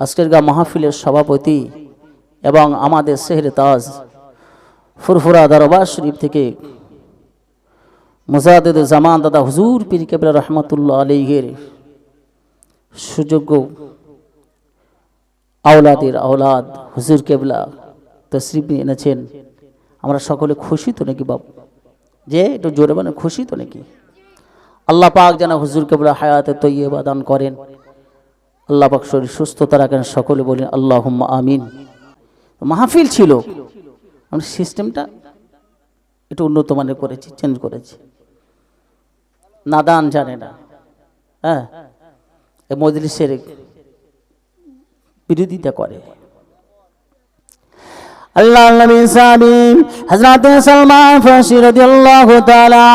আজকের গা মাহফিলের সভাপতি এবং আমাদের শেহরে তাজ ফুরফুরা দরবার শরীফ থেকে মুজাহিদ জামান দাদা হুজুর পীর কেবলা রহমতুল্লাহ আলীহের সুযোগ্য আওলাদের আওলাদ হুজুর কেবলা তশরিফ নিয়ে এনেছেন। আমরা সকলে খুশি তো নাকি বাবু? যে একটু জোরে মানে খুশি তো নাকি? আল্লাহ পাক যেন হুজুর কেবলা হায়াতে তৈয়বা দান করেন। আল্লাহ পাক শরীর সুস্থতা রাখেন, সকলে বলি আল্লাহ আমিন। মাহফিল ছিল, আমরা সিস্টেমটা একটু উন্নত মানের করেছি, চেঞ্জ করেছি। নাদান জানে না। হ্যাঁ মজলিসের বিরোধিতা করে। আল্লাহ নবী সাহাবী হযরত সালমান ফারসি রাদিয়াল্লাহু তাআলা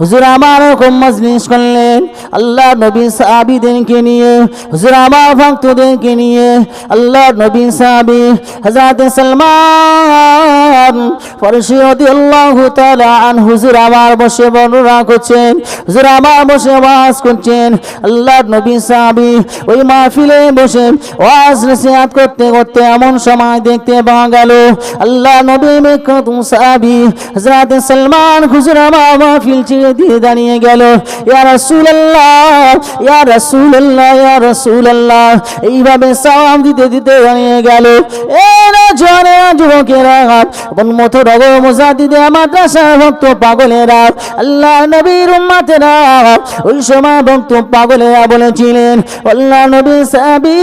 হুজুর আমার হুকুম মজলিস করলেন। আল্লাহ নবী সাহাবীদেরকে নিয়ে, হুজুর আমার ভক্তদেরকে নিয়ে, আল্লাহ নবী সাহাবী হযরত সালমান ফারসি রাদিয়াল্লাহু তাআলা আনহু, হুজুর আমার বসে বর্ণনা করছেন। হুজুর আমার বসে ওয়াজ করছেন। আল্লাহ নবী সাহাবী ওই মাহফিলে বসে ওয়াজ নসিহত করতে করতে এমন সময় দেখতে পাওয়া গেল আল্লাহ নবী মেকতুম সাহাবী হযরত সালমান হুজুর আমার মাহফিল ছেড়ে দিয়ে দাঁড়িয়ে গেল। ইয়া রাসূলুল্লাহ ইয়া রাসূলুল্লাহ ইয়া রাসূলুল্লাহ। এইভাবে সালাম দিতে দিতে দাঁড়িয়ে গেল। এ না জোয়ানে যুবকেরা এবং মতো রগ মুজাদিদে মাদ্রাসা ভক্ত পাগলেরা, আল্লাহ নবীর উম্মতেরা ওই সময় ভক্ত পাগলেরা বলেছিলেন, আল্লাহ নবী সাহাবী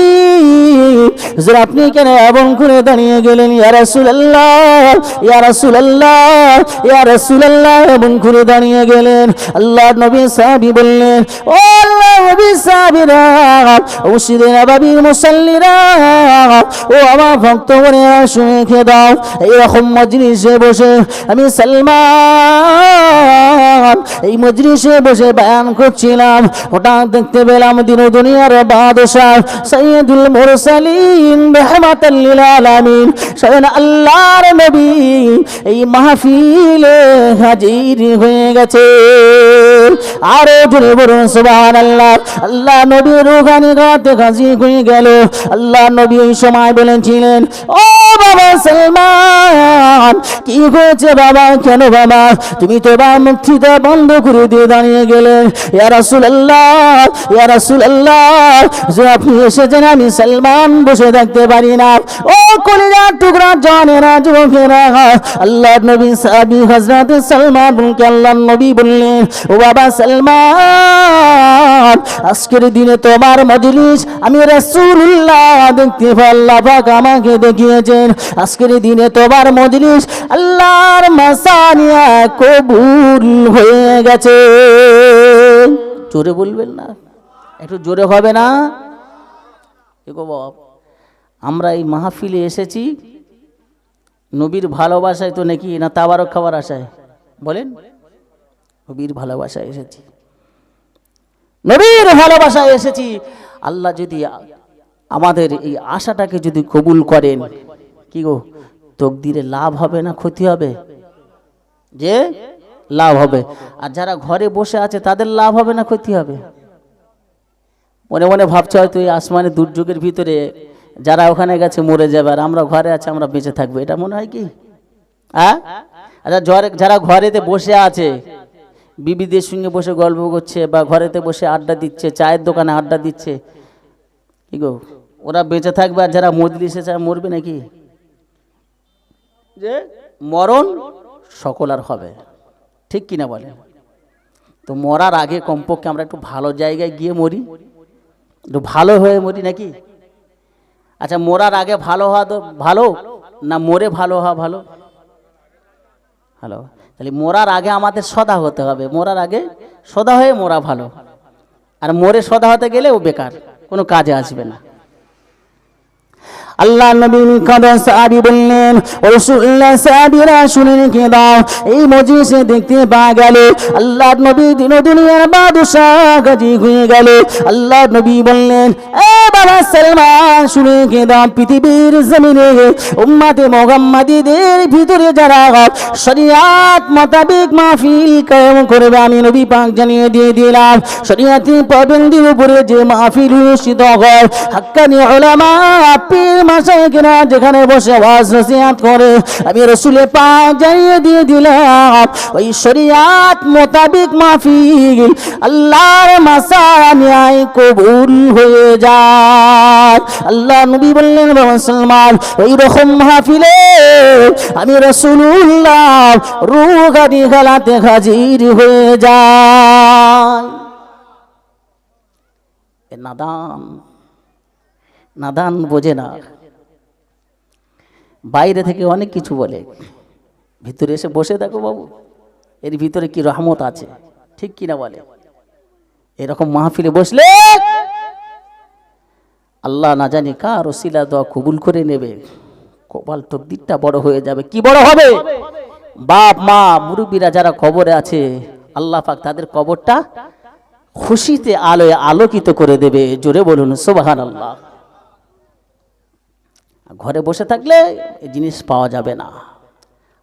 আপনি কেন এমন করে দাঁড়িয়ে গেলেন? ইয়া এমন করে দাঁড়িয়ে গেলেন। আল্লাহ নবী সাহাবী বললেন আল্লাহ আমি সালমান, এই মজলিসে বসে বয়ান করছিলাম। হঠাৎ দেখতে পেলাম দিন দুনিয়ার বাদশাহ সৈয়দুল মুরসালিন, রহমাতাল লিল আলামিন। স্বয়ং আল্লাহর নবী এই মাহফিলে হাজির হয়ে গেছে। আরও জোরে বলুন সুবহান আল্লাহ নবী রুহানি গাতে হাজির হয়ে গেল। আল্লাহ নবী ওই সময় বলেছিলেন, ও বাবা সালমান? কি হয়েছে বাবা? কেন বাবা? তুমি তো বা মুক্তিটা বন্ধ করে দিয়ে দাঁড়িয়ে গেলেন ইয়া রাসূলুল্লাহ ইয়া রাসূলুল্লাহ, যে আপনি এসেছেন আমি সালমান বসে থাকতে পারি না। ও কলিজার টুকরা জানেরা যুবকেরা। আল্লাহ নবী সাহাবী হযরত সালমান বলকে আল্লাহ নবী বললেন, ও বাবা সালমান, আজকের দিনে তোমার মজলিস আমি রাসূলুল্লাহ দেখতে পাই, আল্লাহ পাক আমাকে আজকের দিনে তোমার মজলিস আল্লাহর মাসানিয়া কবুল হয়ে গেছে। জোরে বলবেন না? একটু জোরে হবে না? আমরা এই মাহফিলে এসেছি। নবীর ভালোবাসায় তো নাকি না তাবারক খাবার আশায়? বলেন। নবীর ভালোবাসায় এসেছি। নবীর ভালোবাসায় এসেছি। আল্লাহ যদি আমাদের এই আশাটাকে যদি কবুল করেন কি গো? তকদিরে লাভ হবে না ক্ষতি হবে? যে? লাভ হবে। আর যারা ঘরে বসে আছে, তাদের লাভ হবে না ক্ষতি হবে? মনে মনে ভাবছে হয়তো এই আসমানে দুর্যোগের ভিতরে যারা ওখানে গেছে মরে যাবে, আর আমরা ঘরে আছে, আমরা বেঁচে থাকব। এটা মনে হয় কি? হ্যাঁ? আচ্ছা জ্বরে যারা ঘরেতে বসে আছে, বিবিদের সঙ্গে বসে গল্প করছে, বা ঘরেতে বসে আড্ডা দিচ্ছে, চায়ের দোকানে আড্ডা দিচ্ছে, কি গো? ওরা বেঁচে থাকবে, আর যারা মজলিসে চায় মরবে নাকি? যে মরণ সকল আর হবে। ঠিক কিনা বলে? তো মরার আগে কমপক্ষে আমরা একটু ভালো জায়গায় গিয়ে মরি। একটু ভালো হয়ে মরি নাকি? আচ্ছা মরার আগে ভালো হওয়া তো ভালো, না মরে ভালো হওয়া ভালো? হ্যালো তাহলে মরার আগে আমাদের সদা হতে হবে। মরার আগে সদা হয়ে মরা ভালো। আর মরে সদা হতে গেলে ও বেকার, কোনো কাজে আসবে না। আল্লাহ নবী কদর সাহাবি বললেন ও রাসূলুল্লাহ সাহাবীরা শুনে রেখে দাও? এই মজলিসে দেখতে পাওয়া গেল আল্লাহ নবী দিন দুনিয়ার বাদশাহ গাজী হয়ে গেল। আল্লাহ নবী বললেন, এ বাবা সালমান, শুনে রেখে দাও? পৃথিবীর জমিনে উম্মাতে মুহাম্মাদীদের ভিতরে যারা শরিয়াত মোতাবেক মাহফিল কায়েম করবে, আমি নবী পাক জানিয়ে দিয়ে দিলাম। শরিয়াতি পাবন্দির উপরে যে মাহফিল অনুষ্ঠিত হয়, হাক্কানি উলামা, পীর মাশাইখরা যেখানে বসে ওয়াজ নসিহত করে, আমি রসুলের পাক জানিয়ে দিয়ে দিলাম, ওই শরিয়াত মোতাবেক মাহফিল আল্লাহর মাসানিয়ায় কবুল হয়ে যায় আল্লাহ নবী বললেন বাবা সালমান ওই রকম মাহফিলে আমি রসুল্লাহ রুগাদি খেলাতে হাজির হয়ে যায় নাদান। নাদান বোঝে না। বাইরে থেকে অনেক কিছু বলে। ভিতরে এসে বসে দেখো বাবু, এর ভিতরে কি রহমত আছে? ঠিক কিনা বলে? এরকম মাহফিলে বসলে আল্লাহ না জানি কার ওসিলা দোয়া কবুল করে নেবে। কপাল তকদিরটা বড় হয়ে যাবে। কি বড় হবে? বাপ, মা, মুরব্বীরা যারা কবরে আছে, আল্লাহ পাক তাদের কবরটা খুশিতে আলোয় আলোকিত করে দেবে। জোরে বলুন সোবাহান আল্লাহ ঘরে বসে থাকলে জিনিস পাওয়া যাবে না।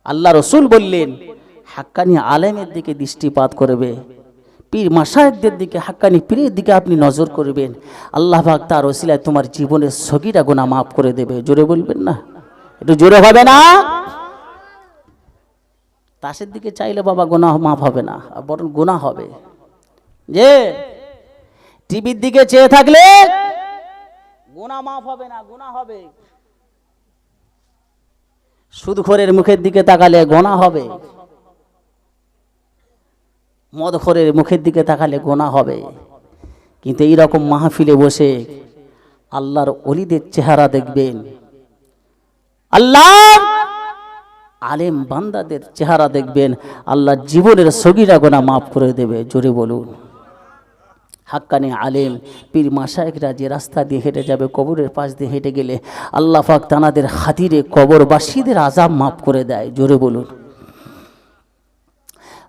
আল্লাহ রসুল বললেন, হাক্কানি আলেমের দিকে দৃষ্টিপাত করবে। পীর মাসায়কদের দিকে, হাক্কানি পীরের দিকে আপনি নজর করবেন। আল্লাহ পাক তার ওসিলায় তোমার জীবনের সগিরা গোনা মাফ করে দেবে। জোরে বলবেন না? একটু জোরে হবে না? তাসের দিকে চাইলে বাবা গোনা মাফ হবে না বরং গোনা হবে। যে টিভির দিকে চেয়ে থাকলে গোনা মাফ হবে না গোনা হবে। সুদখোরের মুখের দিকে তাকালে গোনা হবে। মদখোরের মুখের দিকে তাকালে গোনা হবে। কিন্তু এই রকম মাহফিলে বসে আল্লাহর অলিদের চেহারা দেখবেন। আল্লাহ আলেম বান্দাদের চেহারা দেখবেন। আল্লাহ জীবনের সগিরা গোনা মাফ করে দেবে, জোরে বলুন। হাক্কানি আলেম, পীর মাসায়করা যে রাস্তা দিয়ে হেঁটে যাবে, কবরের পাশ দিয়ে হেঁটে গেলে আল্লাহ পাক তানাদের হাতিরে কবরবাসীদের আজাব মাফ করে দেয়। জোরে বলুন।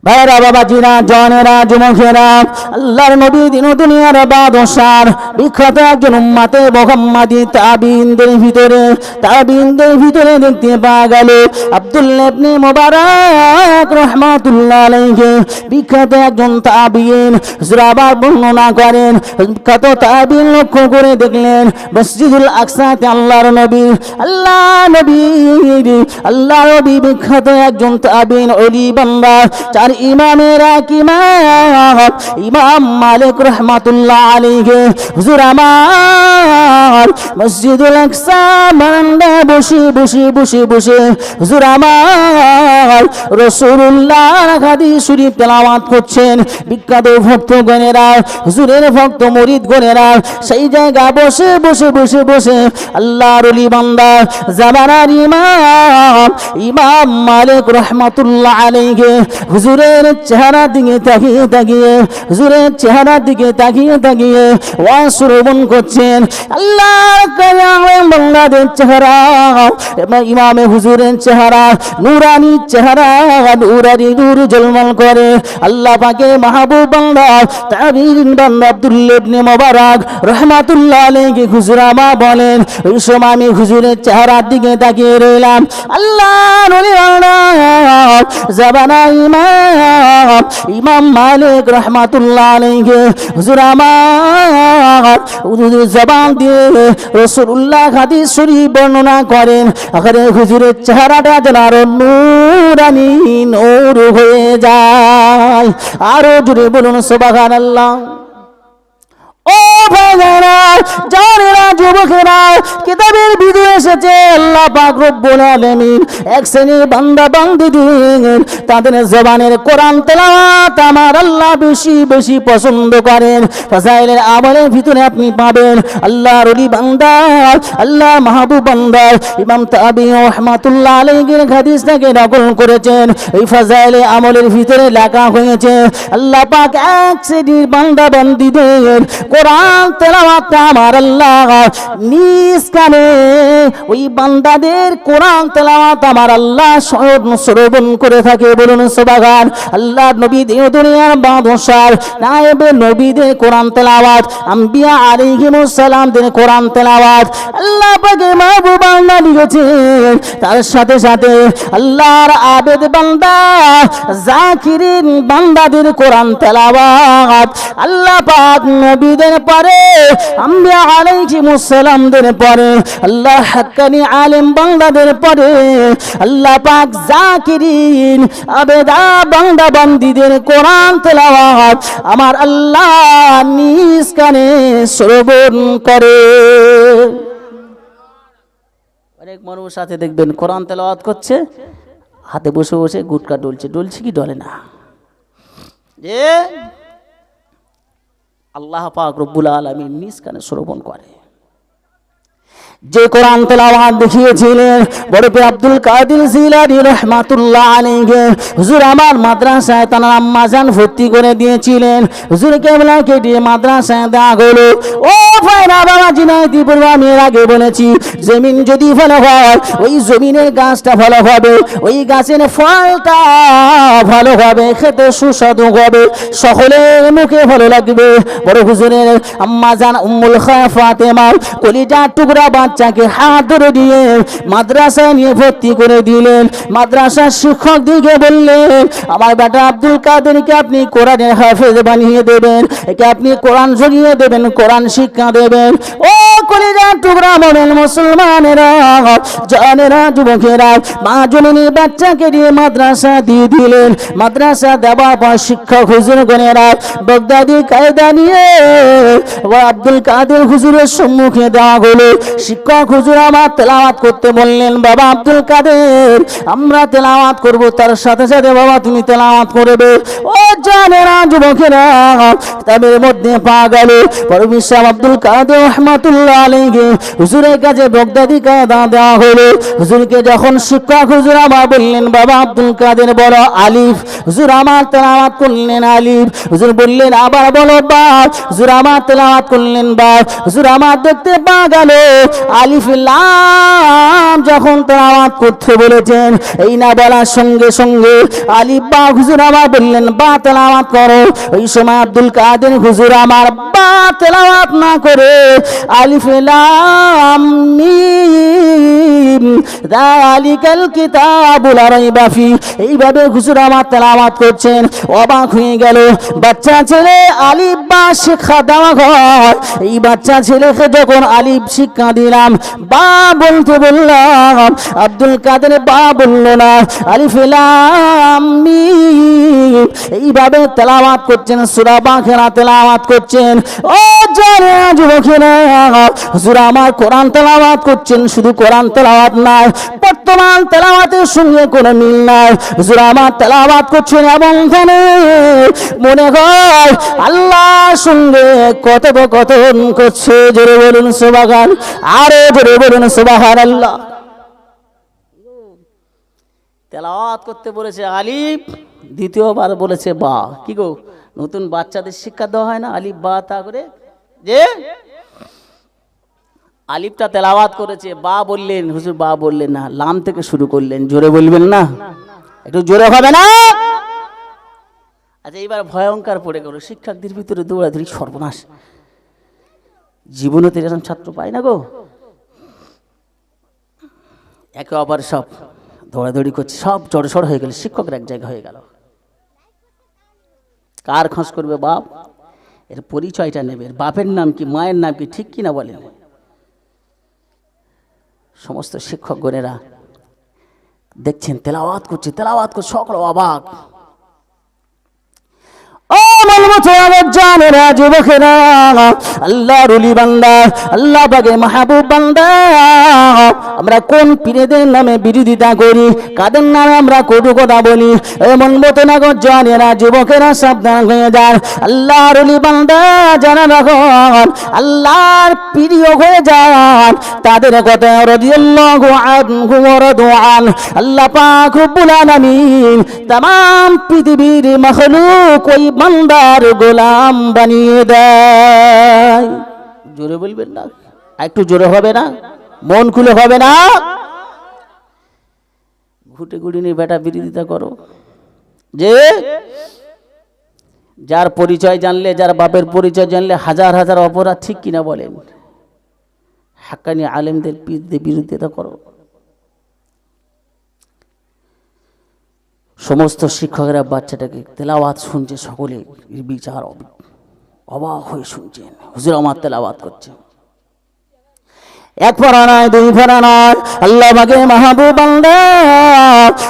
ভাইরা বাবা জিরা জনেরা, যুবকেরা, আল্লাহর নবী দিন দুনিয়ার বাদশার, বিখ্যাত একজন উম্মাতে মোহাম্মদী তাবিনদের ভিতরে তাবিনদের ভিতরে দেখতে পাওয়া গেল আব্দুল্লাহ ইবনে মুবারক রাহমাতুল্লাহ আলাইহি, বিখ্যাত একজন তাবিন জুরাবার বর্ণনা করেন, বিখ্যাত তাবিন লক্ষ্য করে দেখলেন, মসজিদুল আকসাতে আল্লাহর নবী আল্লাহ নবী আল্লাহ নবী বিখ্যাত একজন তাবিন অলি বান্দা চার ইমামের এক ইমাম মালিক রহমাতুল্লাহ আলাইহি। হুজুর আমার, মসজিদুল আকসা বসে বসে বসে বসে। হুজুর আমার রাসূলুল্লাহ হাদিস শরীফ তেলাওয়াত করছেন। বিখ্যাত ভক্ত গণেরা, হুজুরের ভক্ত মুরিদ গণেরা, সেই জায়গা বসে বসে বসে বসে। আল্লাহর ওলি বান্দা, জামানার ইমাম ইমাম মালিক রহমাতুল্লাহ আলাইহি। হুজুরের চেহারা দিকে তাকিয়ে তাকিয়ে হুজুরের চেহারা দিকে তাকিয়ে তাকিয়ে ওয়াজ শ্রবণ করছেন। আল্লাহর কালাম বাংলাদেশ চেহারা ইমামে হুজুরের চেহারা নুরানি চেহারা, নুরানি নূর জলমল করে। আল্লাহ পাকে মাহবুব বাংলা তাবির বান্দা আব্দুল্লাহ ইবনে মোবারক রহমাতুল্লাহ আলাইহি হুজুর আমা বলেন ওই সময় আমি হুজুরের চেহারার দিকে তাকিয়ে রইলাম। আল্লাহ জাবানা ইমাম ইমাম মালিক রহমাতুল্লাহ আলাইহি। হুজুর আমার, হুজুর জবান দিয়ে রাসূলুল্লাহ হাদিস শরীফ বর্ণনা করেন। আখরে হুজুরের চেহারাটা যেন আরও নূরানি নূর হয়ে যায়। আরও জুড়ে বলুন সুবহানাল্লাহ। ও ভাইরা আল্লাহ আল্লাহ আমলের ভিতরে আপনি পাবেন বান্দা, আল্লাহ মাহবুব ইমাম নকল করেছেন। এই ফাজাইলে আমলের ভিতরে লেখা হয়েছে, আল্লাহ পাক এক শ্রেণির বান্দা বান্দিদের কোরআন আমার আল্লাহ। নিজ কানে ওই বান্দাদের কোরআন তেলাওয়াত আমার আল্লাহ স্মরণ শ্রবণ করে থাকে। বলুন সুবহান। আল্লাহ নবী দেও দুনিয়ার বাদশার নায়েবে নবীদের কোরআন তেলাওয়াত, আম্বিয়া আলাইহিমুস সালামদের কোরআন তেলাওয়াত। আল্লাহ পাকে মাহবুব আল্লাহ দিয়েছেন তার সাথে সাথে আল্লাহর আবেদ বান্দা, জাকিরিন বান্দাদের কোরআন তেলাওয়াত। আল্লাহ পাক নবীদের পরে আম্বিয়া আলাইহিমুস সালামদের পরে, আল্লাহ হাক্কানি আলেম বান্দাদের পরে, আল্লাহ পাক জাকিরিন, আবেদা বান্দা বান্দিদের কোরআন তেলাওয়াত আমার আল্লাহ নিজ কানে শ্রবণ করে। অনেক মানুষ সাথে দেখবেন কোরআন তেলাওয়াত করছে, হাতে বসে বসে গুটকা ডলছে ডলছে কি ডলে না? যে আল্লাহ পাক রব্বুল আলমী নিজ কানে শ্রবণ করে। যে কোরআন তেলাওয়াত দেখিয়েছিলেন বড় পীর আব্দুল কাদির জিলানি রহমাতুল্লাহ আলাইহি। হুজুর, আমার মাদ্রাসায় তার আম্মা জান ভর্তি করে দিয়েছিলেন। হুজুর কেবলাকে দিয়ে মাদ্রাসায় দেওয়া হলো। ও ভাইরা, বাবা জিনাইতি পূর্ব আমি এর আগে বলেছি, জমিন যদি ভালো হয়, ওই জমিনের গাছটা ভালো হবে, ওই গাছের ফলটা ভালো হবে, খেতে সুস্বাদু হবে, সকলের মুখে ভালো লাগবে। বড় হুজুরের আম্মা জান উম্মুল খায়া ফাতেমা কলিজা টুকরা বাচ্চাকে হাত ধরে দিয়ে মাদ্রাসায় নিয়ে ভর্তি করে দিলেন। মাদ্রাসার শিক্ষক দিকে বললেন, আমার বেটা আব্দুল কাদেরকে আপনি কোরআনে হাফেজ বানিয়ে দেবেন, একে আপনি কোরআন জড়িয়ে দেবেন, কোরআন শিক্ষা দেবেন। ও কলিজা টুকরা মনের মুসলমানেরা, জানেরা যুবকেরা, মা জননী বাচ্চাকে দিয়ে মাদ্রাসা দিয়ে দিলেন। মাদ্রাসা দেওয়ার পর শিক্ষক হুজুর গণেরা বগদাদি কায়দা নিয়ে ও আব্দুল কাদের হুজুরের সম্মুখে দেওয়া হলো। শিক্ষক হুজুর আমার তেলাওয়াত করতে বললেন, বাবা আব্দুল কাদের, আমরা তেলাওয়াত করব, তার সাথে সাথে বাবা তুমি তেলাওয়াত করবে। ও জানেরা যুবকেরা কিতাবের মধ্যে পা গেল। পরমেশ্বর আব্দুল কাদের রহমাতুল্লাহ হুজুরের কাছে দেওয়া হলো। হুজুরকে যখন শিক্ষক হুজুর বললেন, বাবা আব্দুল কাদের আলিফ। হুজুর আমার তেলাওয়াত করলেন আলিফ। হুজুর বললেন, আবার বলো হুজুর আমার তেলাওয়াত করলেন হুজুর আমার দেখতে পা গেল। যখন তেলাওয়াত করতে বলেছেন, এই না বলার সঙ্গে সঙ্গে আলিফ বা হুজুর আমার বললেন, বা তেলাওয়াত করো। ওই সময় আব্দুল কাদের হুজুর আমার বা তেলাওয়াত না করে আলিফ এইভাবে হুজুর আমার তেলাওয়াত করছেন। অবাক হয়ে গেল। বাচ্চা ছেলে আলিফ বা শিক্ষা দেওয়া হয়। এই বাচ্চা ছেলেকে যখন আলিফ শিক্ষা দিলাম, বা বলতে বললাম, আব্দুল কাদের বা বলল না, আলিফ লাম মিম। এইভাবে তেলাওয়াত করছেন, সূরা বাকেরা তেলাওয়াত করছেন। ও জানে যুবকেরা হুজুর আমার কোরআন তেলাওয়াত করছেন, শুধু কোরআন তেলাওয়াত নাই বর্তমান তেলাওয়াতের সঙ্গে কোনো মিল নাই। হুজুর আমার তেলাওয়াত করছেন এবং জানে মনে হয় আল্লাহর সঙ্গে কথোপকথন করছে। জোরে বলুন সুবাগান আরও জোরে বলুন সুবাহান আল্লাহ তেলাওয়াত করতে বলেছে আলিফ, দ্বিতীয়বার বলেছে বা। কি গো, নতুন বাচ্চাদের শিক্ষা দেওয়া হয় না? আলিফ বা তা করে? যে আলিফটা তেলাওয়াত করেছে, বা বললেন, হুজুর, বা বললেন না, লাম থেকে শুরু করলেন, জোরে বলবেন না? একটু জোরে হবে না? আচ্ছা এইবার ভয়ঙ্কর পড়ে গেল শিক্ষকদের ভিতরে দৌড়াদৌড়ি সর্বনাশ। জীবনে তো এরকম ছাত্র পায় না গো। একে অপর সব দৌড়াদৌড়ি করছে, সব জড়সড় হয়ে গেল, শিক্ষকরা এক জায়গা হয়ে গেল। কার খোঁজ করবে বাপ? এর পরিচয়টা নেবে বাপের নাম কি, মায়ের নাম কি, ঠিক কিনা বলেন। সমস্ত শিক্ষকগণেরা দেখছেন তেলাওয়াত করছে তেলাওয়াত করছে সকল অবাক। ও মানবতার জানেরা যুবকেরা আল্লাহ রুলি বান্দা আল্লাহ বাগে মাহবুব বান্দা আমরা কোন পীরেদের নামে বিরোধিতা করি কাদের নামে আমরা কটু কথা বলি এমন মতো না গো জানেরা যুবকেরা সাবধান হয়ে যান আল্লাহ রুলি বান্দা জানা রাখুন আল্লাহর প্রিয় হয়ে যান তাদের কথা রাদিয়াল্লাহু আনহু ওয়া রাদু আন আল্লাহ পাক রব্বুল আলামিন तमाम পৃথিবীর মখলুক ওই বান্দার গোলাম বানিয়ে দেয়। জোরে বলবেন না? একটু জোরে হবে না? মন খুলে হবে না? ঘুটে ঘুটে নিয়ে বেটা বিরোধিতা করো। যে যার পরিচয় জানলে, যার বাপের পরিচয় জানলে হাজার হাজার অপরাধ ঠিক কিনা বলেন? হাক্কানি আলেমদের বিরুদ্ধে বিরোধিতা করো। সমস্ত শিক্ষকেরা বাচ্চাটাকে তেলাওয়াত শুনছে সকলে বিচার অব- অবাক হয়ে শুনছেন। হুজুর আমার তেলাওয়াত করছে। এক পড়া নয় দুই পড়া নয় আল্লাহ বাগে মাহবুব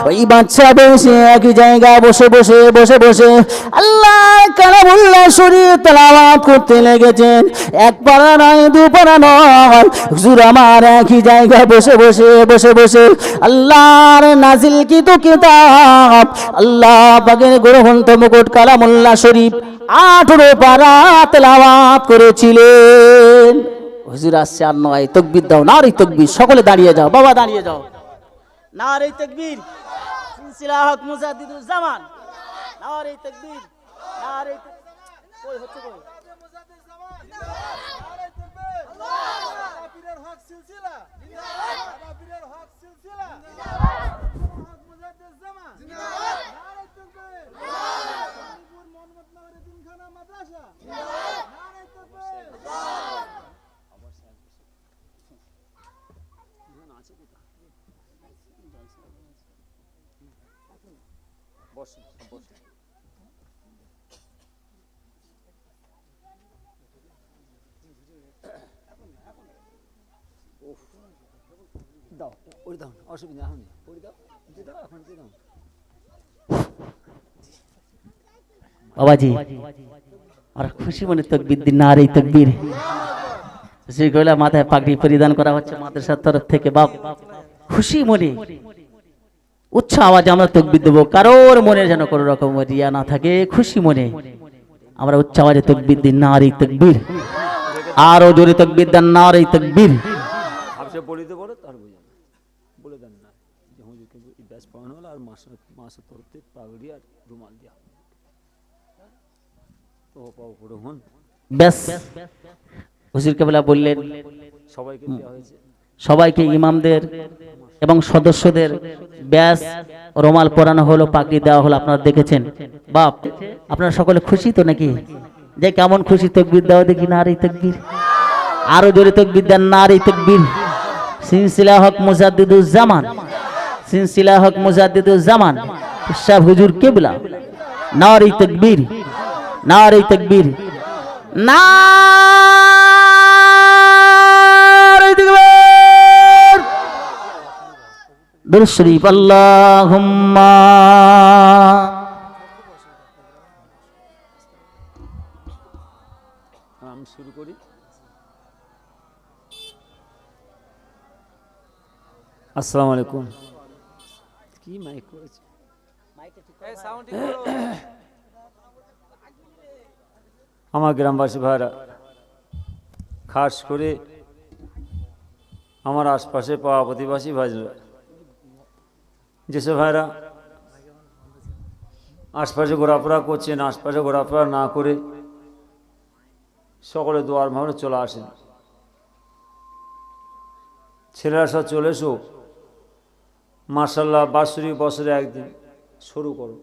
ওই বাচ্চা বসে একই জায়গায় বসে বসে বসে বসে আল্লাহ কালামুল্লাহ শরীর তেলাওয়াত করতে লেগেছেন। এক পড়া নয় দু পড়া নয়। হুজুর আমার একই জায়গায় বসে বসে বসে বসে আল্লাহর নাজিল কি তো কিতাব? আল্লাহ বাগের গ্রহণত মুকুট কালামুল্লাহ শরীফ আঠেরো পারা তেলাওয়াত করেছিলেন। হুজুর আসছে আর নয়, তকবির দাও না রে তকবির, সকলে দাঁড়িয়ে যাও, বাবা দাঁড়িয়ে যাও। না রে তকবির, সিলসিলা হক মুজাদ্দিদুল জামান। না রে তকবির না রে কই হচ্ছে কই? দাও, ওরে দাও, অসুবিধা এখন ওরে দাও, দিয়ে দাও, এখন দিয়ে দাও। বাবাজি আর খুশি মনে তকবির দিন না রে তকবির। শ্রী কইলা মাথায় পাগড়ি পরিধান করা হচ্ছে মাদ্রাসার তরফ থেকে, বাপ। খুশি মনে উচ্চ আওয়াজে আমরা তকবির দেবো। কারোর মনে যেন কোনো রকম রিয়া না থাকে খুশি মনে। আমরা উচ্চ আওয়াজে তকবির দিন না রে তকবির। আরও জোরে তকবির দেন না রে তকবির। আপসে বলে দিতে বলো তার বুঝে বলে দেন না। যে হুজুরকে এই ব্যাস পাওয়ানো হলো আর মাসের মাসের তরফ থেকে পাগড়ি রুমাল দেওয়া তো পাও পড়ে হন। ব্যাস। হুজুর কেবলা বললেন সবাইকে দেওয়া হয়েছে। সবাইকে ইমামদের এবং সদস্যদের ব্যাস রোমাল পরানো হলো, পাগড়ি দেওয়া হলো, আপনারা দেখেছেন। বাপ, আপনারা সকলে খুশি তো নাকি? যে কেমন খুশি তকবির দেওয়া, দেখি না তকবির। আরও জোরে তকবির দেন না তকবির। সিনসিলা হক মুজাদ্দিদুজ জামান সিনসিলা হক মুজাদ্দিদুজ জামান শাহ হুজুর কেবলা। না রে তকবির না রে তকবির। না রে তকবীর দুরূদ শরীফ আল্লাহুম্মা। আমি শুরু করি। আসসালামু আলাইকুম। কি মাইক করেছে? আমার গ্রামবাসী ভাইরা খাস করে আমার আশপাশে পাওয়া প্রতিবাসী ভাইরা। যেসব ভাইরা আশপাশে ঘোরাফেরা করছেন আশপাশে ঘোরাফেরা না করে সকলে দোয়ার ভাবনে চলে আসেন ছেলেরা সব চলে এসো মার্শাল্লাহ বাৎসরিক বছরে একদিন শুরু করো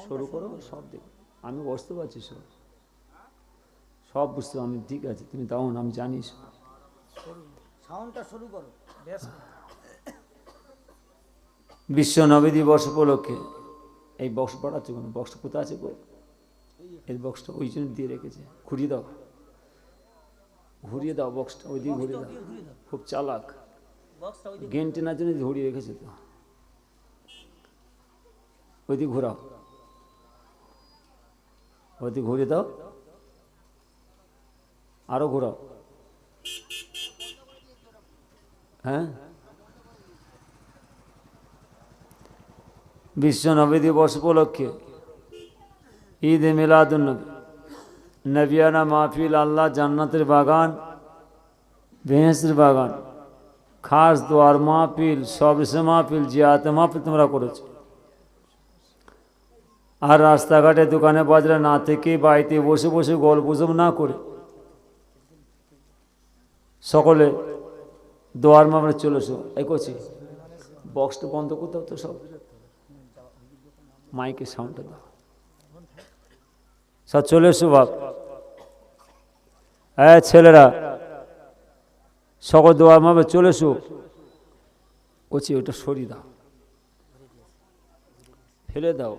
শুরু করো সব দেখো আমি বুঝতে পারছি সব সব বুঝতে আমি ঠিক আছে তুমি দাও আমি জানি সব। বিশ্ব নবী দিবস উপলক্ষে। এই বক্স বাড়াচ্ছে কোনো? বক্স কোথায় আছে গো এই বক্সটা ওই জন্য দিয়ে রেখেছে। ঘুরিয়ে দাও। ঘুরিয়ে দাও বক্সটা ওই দিকে ঘুরিয়ে দাও। খুব চালাক। গেন টেনার জন্য ঘুরিয়ে রেখেছে তো। ওই দিকে ঘোরাও। ওই দিকে ঘুরিয়ে দাও। আরও ঘোরাও। হ্যাঁ? বিশ্ব নবী দিবস উপলক্ষে ঈদ এ মিলাদুন্নবী। নবিয়ানা মাহফিল আল্লাহ জান্নাতের বাগান ভেঁসের বাগান, খাস দোয়ার মাহফিল, সবসে মাহফিল, জিয়াতে মাহফিল তোমরা করেছ। আর রাস্তাঘাটে দোকানে বাজারে না থেকে বাড়িতে বসে বসে গল্প গুজব না করে সকলে দোয়ার মামলা চলে এসো। এই করছি। বক্সটা বন্ধ করতে তো সব। মাইকের সাউন্ড দাও। সব চলে এসো বাপ। হ্যাঁ ছেলেরা, সকল দোয়ার মামলা চলে এসো। করছি ওটা সরিয়ে দাও। ফেলে দাও।